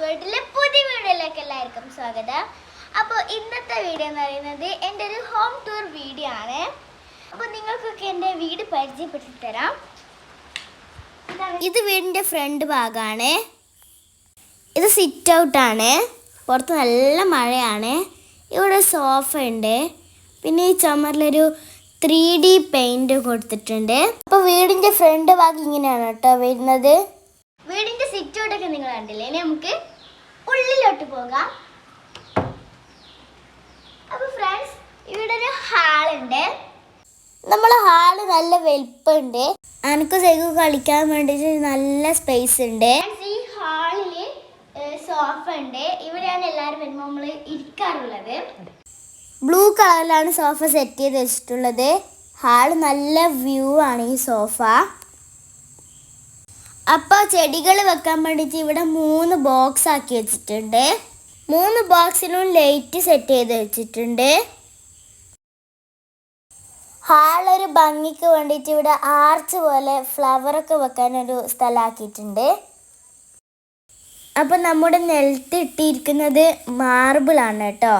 വേൾഡിലെ പുതിയ വീഡിയോയിലേക്ക് എല്ലാവർക്കും സ്വാഗതം. അപ്പോൾ ഇന്നത്തെ വീഡിയോ എന്ന് പറയുന്നത് എന്റെ ഒരു ഹോം ടൂർ വീഡിയോ ആണ്. അപ്പോൾ നിങ്ങൾക്കൊക്കെ എന്റെ വീട് പരിചയപ്പെടുത്തി തരാം. ഇത് വീടിന്റെ ഫ്രണ്ട് ഭാഗമാണ് ഇത് സിറ്റ് ഔട്ടാണ് പുറത്ത് നല്ല മഴയാണ്. ഇവിടെ സോഫ ഉണ്ട്. പിന്നെ ഈ ചുമരിലൊരു ത്രീ ഡി പെയിന്റ് കൊടുത്തിട്ടുണ്ട്. അപ്പോൾ വീടിന്റെ ഫ്രണ്ട് ഭാഗം ഇങ്ങനെയാണ് കേട്ടോ വരുന്നത്. ഔട്ടൊക്കെ നിങ്ങൾ കണ്ടില്ലേ? ഇനി നമുക്ക് ഉള്ളിലോട്ട് പോകാം. അപ്പൊ ഫ്രണ്ട്സ് ഇവിടെ ഒരു ഹാളുണ്ട് നമ്മളെ ഹാൾ നല്ല വലിപ്പമുണ്ട്. അനക്ക് സൈക്കു കളിക്കാൻ വേണ്ടിയിട്ട് നല്ല സ്പേസ് ഉണ്ട്. ഈ ഹാളിൽ സോഫ ഉണ്ട്. ഇവിടെയാണ് എല്ലാവരും വരുമ്പോൾ നമ്മൾ ഇരിക്കാറുള്ളത്. ബ്ലൂ കളറിലാണ് സോഫ സെറ്റ് ചെയ്ത് വെച്ചിട്ടുള്ളത്. ഹാൾ നല്ല വ്യൂ ആണ് ഈ സോഫ അപ്പോൾ ചെടികൾ വെക്കാൻ വേണ്ടിയിട്ട് ഇവിടെ മൂന്ന് ബോക്സ് ആക്കി വെച്ചിട്ടുണ്ട്. മൂന്ന് ബോക്സിലും ലൈറ്റ് സെറ്റ് ചെയ്ത് വെച്ചിട്ടുണ്ട്. ഹാളൊരു ഭംഗിക്ക് വേണ്ടിയിട്ട് ഇവിടെ ആർച്ച് പോലെ ഫ്ലവറൊക്കെ വെക്കാൻ ഒരു സ്ഥലമാക്കിയിട്ടുണ്ട് അപ്പം നമ്മുടെ നിലത്ത് ഇട്ടിരിക്കുന്നത് മാർബിൾ ആണ് കേട്ടോ.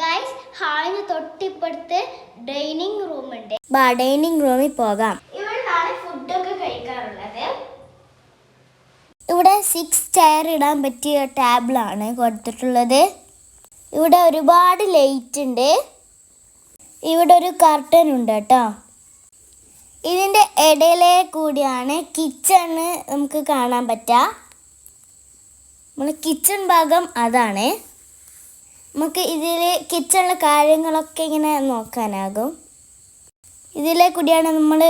ഗൈസ് ഹാളിന് തൊട്ടിപ്പുറത്ത് ഡൈനിങ് റൂം ഉണ്ട്. ഡൈനിങ് റൂമിൽ പോകാം. സിക്സ് ചെയർ ഇടാൻ പറ്റിയ ടേബിളാണ് കൊടുത്തിട്ടുള്ളത്. ഇവിടെ ഒരുപാട് ലൈറ്റ് ഉണ്ട്. ഇവിടെ ഒരു കർട്ടൻ ഉണ്ട് കേട്ടോ. ഇതിന്റെ ഇടയിലെ കൂടിയാണ് കിച്ചണ് നമുക്ക് കാണാൻ പറ്റുക നമ്മൾ കിച്ചൺ ഭാഗം അതാണ്. നമുക്ക് ഇതിൽ കിച്ചണിലെ കാര്യങ്ങളൊക്കെ ഇങ്ങനെ നോക്കാനാകും. ഇതിലെ കൂടിയാണ് നമ്മൾ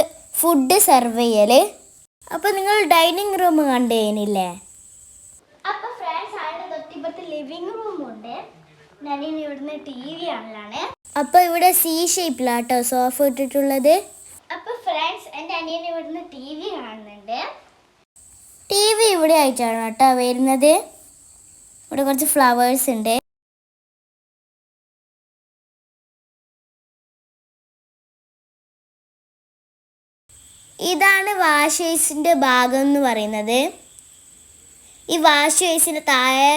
ഫുഡ് സെർവ് ചെയ്യൽ അപ്പോൾ നിങ്ങൾ ഡൈനിങ് റൂം കണ്ടു കഴിഞ്ഞില്ലേ അപ്പോൾ ഫ്രണ്ട്സ് അതിന്റെ തൊട്ടിപ്പുറത്ത് ലിവിങ് റൂം ഉണ്ട് ഞാനിനി ഇവിടുന്ന് ടി വി ആണല്ലാണ് അപ്പോൾ ഇവിടെ സി ഷേപ്പിലാട്ടോ സോഫ ഇട്ടിട്ടുള്ളത്? അപ്പോൾ ഫ്രണ്ട്സ് എന്റെ അനിയൻ ഇവിടുന്ന് ടി വി കാണുന്നുണ്ട്. ടി വി ഇവിടെ ആയിട്ടാണ് കേട്ടോ വരുന്നത്. ഇവിടെ കുറച്ച് ഫ്ലവേഴ്സ് ഉണ്ട്. ഇതാണ് വാഷേഴ്സിന്റെ ഭാഗം എന്ന് പറയുന്നത്. ഈ വാഷ് ബേസിന്റെ താഴെ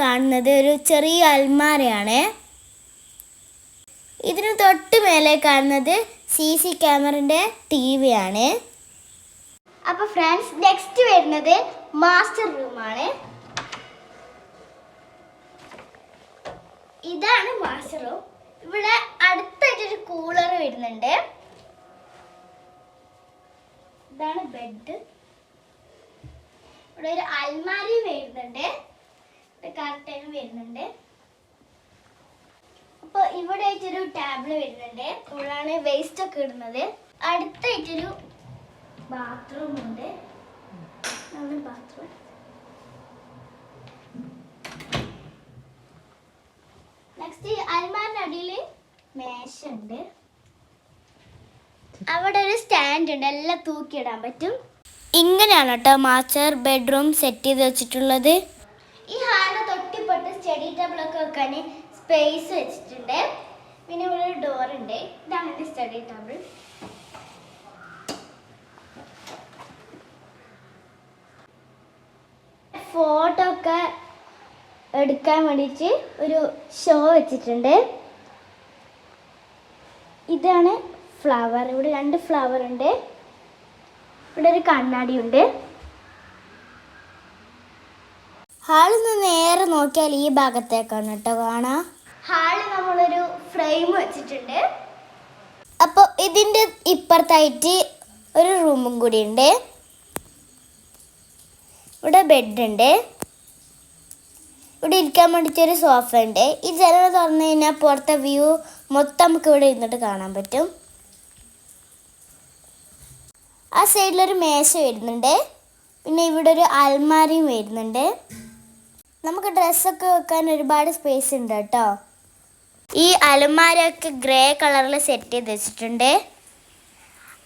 കാണുന്നത് ഒരു ചെറിയ അൽമാരയാണ്. ഇതിന് തൊട്ട് മേലെ കാണുന്നത് സി സി ക്യാമറിന്റെ ടി വി ആണ് അപ്പോൾ ഫ്രണ്ട്സ് നെക്സ്റ്റ് വരുന്നത് മാസ്റ്റർ റൂമാണ് ഇതാണ് മാസ്റ്റർ റൂം ഇവിടെ അടുത്തായിട്ടൊരു കൂളർ വരുന്നുണ്ട്. ഇതാണ് ബെഡ് ഇവിടെ ഒരു അൽമാരി വരുന്നുണ്ട്. കർട്ടനും വരുന്നുണ്ട്. അപ്പോൾ ഇവിടെ ആയിട്ടൊരു ടാബിൾ വരുന്നുണ്ട്. ഇവിടെയാണ് വേസ്റ്റ് ഒക്കെ ഇടുന്നത്. അടുത്തായിട്ടൊരു ബാത്റൂം ഉണ്ട്. ബാത്റൂം അവിടെ ഒരു സ്റ്റാൻഡ് ഉണ്ട്. എല്ലാം തൂക്കിയിടാൻ പറ്റും. ഇങ്ങനെയാണ് കേട്ടോ മാസ്റ്റർ ബെഡ്റൂം സെറ്റ് ചെയ്ത് വെച്ചിട്ടുള്ളത് ഈ ഹാളിന്റെ തൊട്ടിപ്പുറത്ത് സ്റ്റഡി ടേബിൾ ഒക്കെ വെക്കാൻ സ്പേസ് വെച്ചിട്ടുണ്ട്. പിന്നെ ഇവിടെ ഒരു ഡോർ ഉണ്ട്. ഇതാണ് എന്റെ സ്റ്റഡി ടേബിൾ ഫോട്ടോ ഒക്കെ എടുക്കാൻ വേണ്ടിയിട്ട് ഒരു ഷോ വെച്ചിട്ടുണ്ട്. ഇതാണ് ഫ്ലവർ ഇവിടെ രണ്ട് ഫ്ലവർ ഉണ്ട്. ഇവിടെ ഒരു കണ്ണാടി ഉണ്ട്. ഹാളിൽ നിന്ന് നേരെ നോക്കിയാൽ ഈ ഭാഗത്തേക്കാണ് കേട്ടോ കാണാ. ഹാളിൽ നമ്മളൊരു ഫ്രെയിം വെച്ചിട്ടുണ്ട്. അപ്പോൾ ഇതിന്റെ ഇപ്പുറത്തായിട്ട് ഒരു റൂമും കൂടി ഉണ്ട്. ഇവിടെ ബെഡ് ഉണ്ട്. ഇവിടെ ഇരിക്കാൻ വേണ്ടിയിട്ട് ഒരു സോഫ ഉണ്ട്. ഈ ജനൽ തുറന്നു കഴിഞ്ഞാൽ പുറത്തെ വ്യൂ മൊത്തം നമുക്ക് ഇവിടെ ഇരുന്നിട്ട് കാണാൻ പറ്റും. ആ സൈഡിലൊരു മേശ വരുന്നുണ്ട്. പിന്നെ ഇവിടെ ഒരു അൽമാരിയും വരുന്നുണ്ട്. നമുക്ക് ഡ്രസ്സൊക്കെ വെക്കാൻ ഒരുപാട് സ്പേസ് ഉണ്ട് കേട്ടോ. ഈ അലമാരൊക്കെ ഗ്രേ കളറിൽ സെറ്റ് ചെയ്ത് വെച്ചിട്ടുണ്ട്.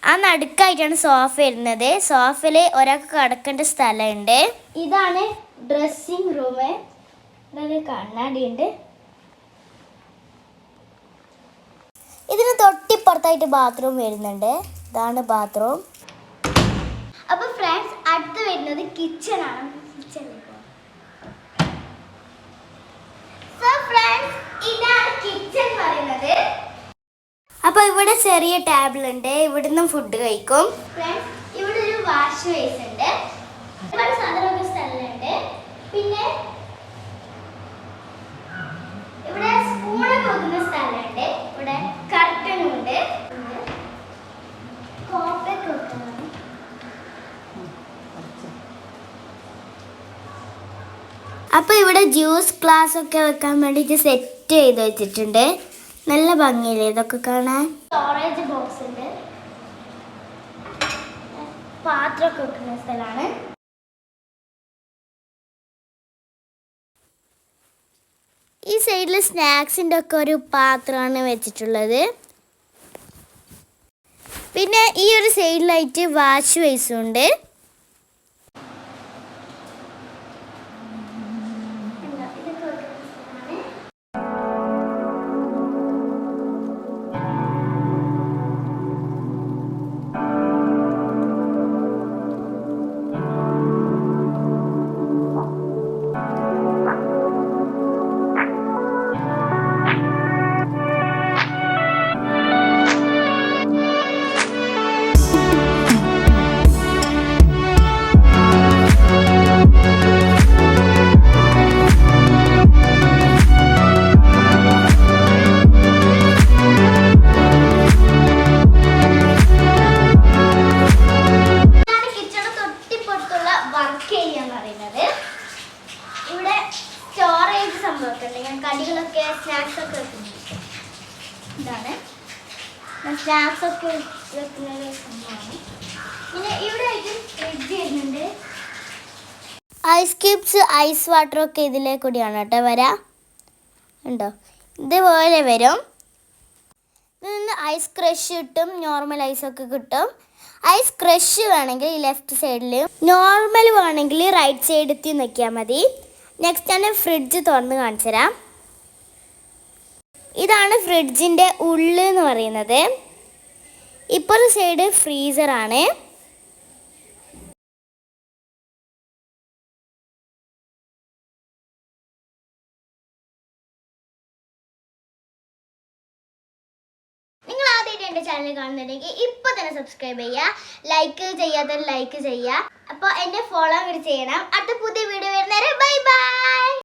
ആ നടുക്കായിട്ടാണ് സോഫ വരുന്നത്. സോഫയിൽ ഒരാൾക്ക് കിടക്കേണ്ട സ്ഥലമുണ്ട്. ഇതാണ് ഡ്രസ്സിംഗ് റൂം ഇവിടെ കണ്ണാടിയുണ്ട്. ഇതിന് തൊട്ടിപ്പുറത്തായിട്ട് ബാത്റൂം വരുന്നുണ്ട്. ഇതാണ് ബാത്റൂം അപ്പൊ ഫ്രണ്ട്സ് അടുത്ത് വരുന്നത് കിച്ചൺ ആണ് കിച്ചണിൽ പോവാം സോ ഫ്രണ്ട്സ് ഇതാണ് കിച്ചൺ പറയുന്നത്. അപ്പൊ ഇവിടെ ചെറിയ ടേബിൾ ഉണ്ട്. ഇവിടുന്ന് ഫുഡ് കഴിക്കും. ഇവിടെ ഒരു വാഷ് ബേസ് ഉണ്ട്. ഒരുപാട് സാധനമൊക്കെ സ്ഥലമുണ്ട്. പിന്നെ ഇവിടെ സ്പൂണൊക്കെ വെക്കുന്ന സ്ഥലമുണ്ട്. ഇവിടെ കർട്ടനും ഉണ്ട്. കോപ്പൊക്കെ വെക്കണം. അപ്പോൾ ഇവിടെ ജ്യൂസ് ഗ്ലാസ് ഒക്കെ വെക്കാൻ വേണ്ടിയിട്ട് സെറ്റ് ചെയ്ത് വെച്ചിട്ടുണ്ട്. നല്ല ഭംഗിയില്ലേ ഇതൊക്കെ കാണാൻ? സ്റ്റോറേജ് ബോക്സ് ഉണ്ട്. പാത്രമൊക്കെ വെക്കുന്ന സ്ഥലമാണ്. ഈ സൈഡിൽ സ്നാക്സിന്റെ ഒക്കെ ഒരു പാത്രമാണ് വെച്ചിട്ടുള്ളത്. പിന്നെ ഈ ഒരു സൈഡിലായിട്ട് വാഷ് ബേസും ഉണ്ട്. സംഭവമൊക്കെ ഞാൻ കടികളൊക്കെ സ്നാക്സ് ഒക്കെ വെക്കുന്നുണ്ട് ഇതാണ്. സ്നാക്സ് ഒക്കെ വെക്കുന്ന ഒരു സംഭവമാണ്. പിന്നെ ഇവിടെ ആയിട്ട് ഫ്രിഡ്ജ് വരുന്നുണ്ട്. ഐസ് ക്യൂബ്സ് ഐസ് വാട്ടറൊക്കെ ഇതിലേ കൂടിയാണ് കേട്ടോ വരാ. ഉണ്ടോ? ഇതുപോലെ വരും. നിന്ന് ഐസ് ക്രഷ് കിട്ടും നോർമൽ ഐസൊക്കെ കിട്ടും. ഐസ് ക്രഷ് വേണമെങ്കിൽ ലെഫ്റ്റ് സൈഡിൽ നോർമൽ വേണമെങ്കിൽ റൈറ്റ് സൈഡിൽ എത്തി നിൽക്കിയാൽ മതി. നെക്സ്റ്റ് ആണ് ഫ്രിഡ്ജ് തുറന്ന് കാണിച്ചു തരാം ഇതാണ് ഫ്രിഡ്ജിന്റെ ഉള്ള് എന്ന് പറയുന്നത്. ഇപ്പോൾ സൈഡ് ഫ്രീസറാണ് എന്റെ ചാനൽ കാണുന്നുണ്ടെങ്കിൽ ഇപ്പൊ തന്നെ സബ്സ്ക്രൈബ് ചെയ്യുക ലൈക്ക് ചെയ്യാത്ത ലൈക്ക് ചെയ്യുക അപ്പോൾ എന്നെ ഫോളോ ചെയ്യണം. അടുത്ത പുതിയ വീഡിയോ വരുന്നവരെ ബൈ ബൈ